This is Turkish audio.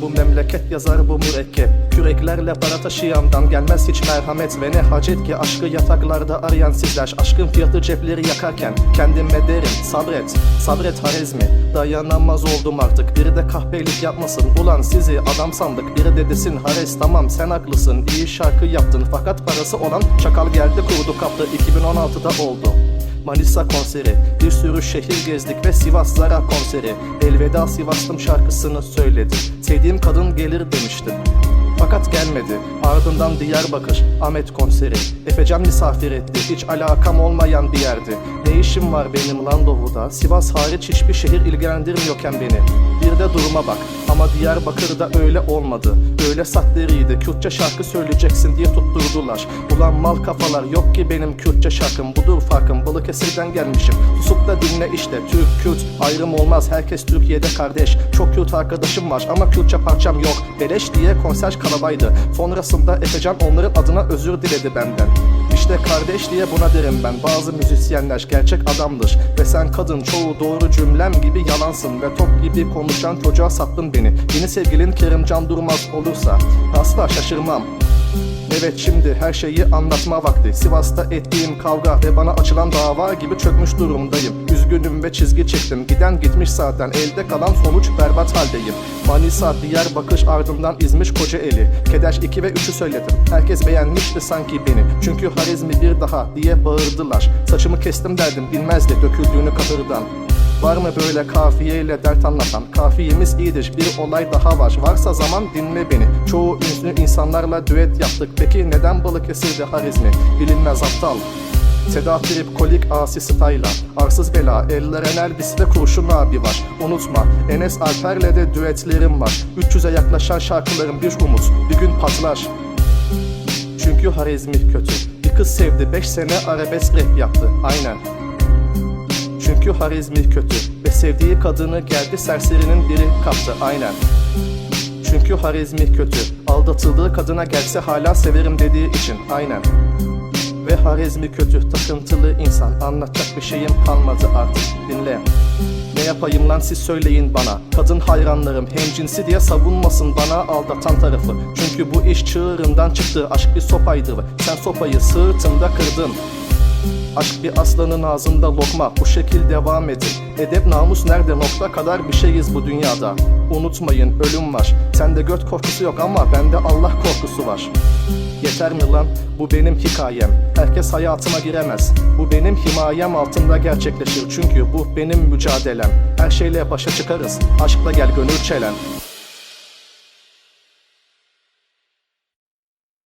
bu memleket yazar bu mürekkep. Küreklerle para taşıyandan gelmez hiç merhamet. Ve ne hacet ki aşkı yataklarda arayan sizler. Aşkın fiyatı cepleri yakarken kendime derim Sabret, sabret Harezmi Dayanamaz oldum artık. Biri de kahpelik yapmasın. Ulan sizi adam sandık. Biri de desin Harez tamam sen haklısın. İyi şarkı yaptın. Fakat parası olan çakal geldi kurdu kaptı. 2016'da oldu Manisa konseri. Bir sürü şehir gezdik ve Sivas Zara konseri. Elveda Sivaslım şarkısını söyledim. Sevdiğim kadın gelir demiştim fakat gelmedi. Ardından Diyarbakır, Ahmet konseri. Efecan misafir etti. Hiç alakam olmayan bir yerdi. Ne işim var benim lan Doğu'da? Sivas hariç hiçbir şehir ilgilendirmiyorken beni. Bir de duruma bak. Ama Diyarbakır'da öyle olmadı. Öyle sakleriydi. Kürtçe şarkı söyleyeceksin diye tutturdular. Ulan mal kafalar yok ki benim Kürtçe şarkım. Budur farkım. Balıkesir'den gelmişim. Susup da dinle işte. Türk, Kürt ayrım olmaz. Herkes Türkiye'de kardeş. Çok Kürt arkadaşım var ama Kürtçe parçam yok. Beleş diye konser kalabaydı. Sonrasında Efecan onların adına özür diledi benden. İşte kardeş diye buna derim ben. Bazı müzisyenler gerçek adamdır. Ve sen kadın çoğu doğru cümlem gibi yalansın. Ve top gibi konuşan çocuğa sattın beni. Yeni sevgilin Kerimcan Durmaz olursa asla şaşırmam. Evet şimdi her şeyi anlatma vakti. Sivas'ta ettiğim kavga ve bana açılan dava gibi çökmüş durumdayım. Üzgünüm ve çizgi çektim. Giden gitmiş zaten. Elde kalan sonuç berbat haldeyim. Manisa, Diyarbakır ardından İzmir, Kocaeli. Keder 2 ve 3'ü söyledim. Herkes beğenmişti sanki beni. Çünkü Harizmi bir daha diye bağırdılar. Saçımı kestim derdim. Bilmezdi döküldüğünü kahırdan Var mı böyle kafiyeyle dert anlatan? Kafiyemiz iyidir, bir olay daha var. Varsa zaman dinle beni. Çoğu ünlü insanlarla düet yaptık. Peki neden Balıkesir'de harizmi? Bilinmez aptal. Seda Trip, Kolik, Asi Style'a Arsız Bela, Eller Elvis ve Kurşun abi var Unutma, Enes Alper'le de düetlerim var 300'e yaklaşan şarkılarım bir umut Bir gün patlar Çünkü harizmi kötü Bir kız sevdi 5 sene arabesk rap yaptı Aynen çünkü harizmi kötü Ve sevdiği kadını geldi serserinin biri kaptı aynen. Çünkü harizmi kötü Aldatıldığı kadına gelse hala severim dediği için aynen. Ve harizmi kötü takıntılı insan Anlatacak bir şeyim kalmadı artık dinle. Ne yapayım lan siz söyleyin bana. Kadın hayranlarım hemcinsi diye savunmasın bana aldatan tarafı. Çünkü bu iş çığırından çıktı Aşk bir sopaydı. Sen sopayı sırtında kırdın Aşk bir aslanın ağzında lokma Bu şekil devam edin. Edep namus nerede? Nokta kadar bir şeyiz bu dünyada. Unutmayın ölüm var. Sende göt korkusu yok ama bende Allah korkusu var. Yeter mi lan? Bu benim hikayem. Herkes hayatıma giremez. Bu benim himayem altında gerçekleşir. Çünkü bu benim mücadelem. Her şeyle başa çıkarız. Aşkla gel gönül çelen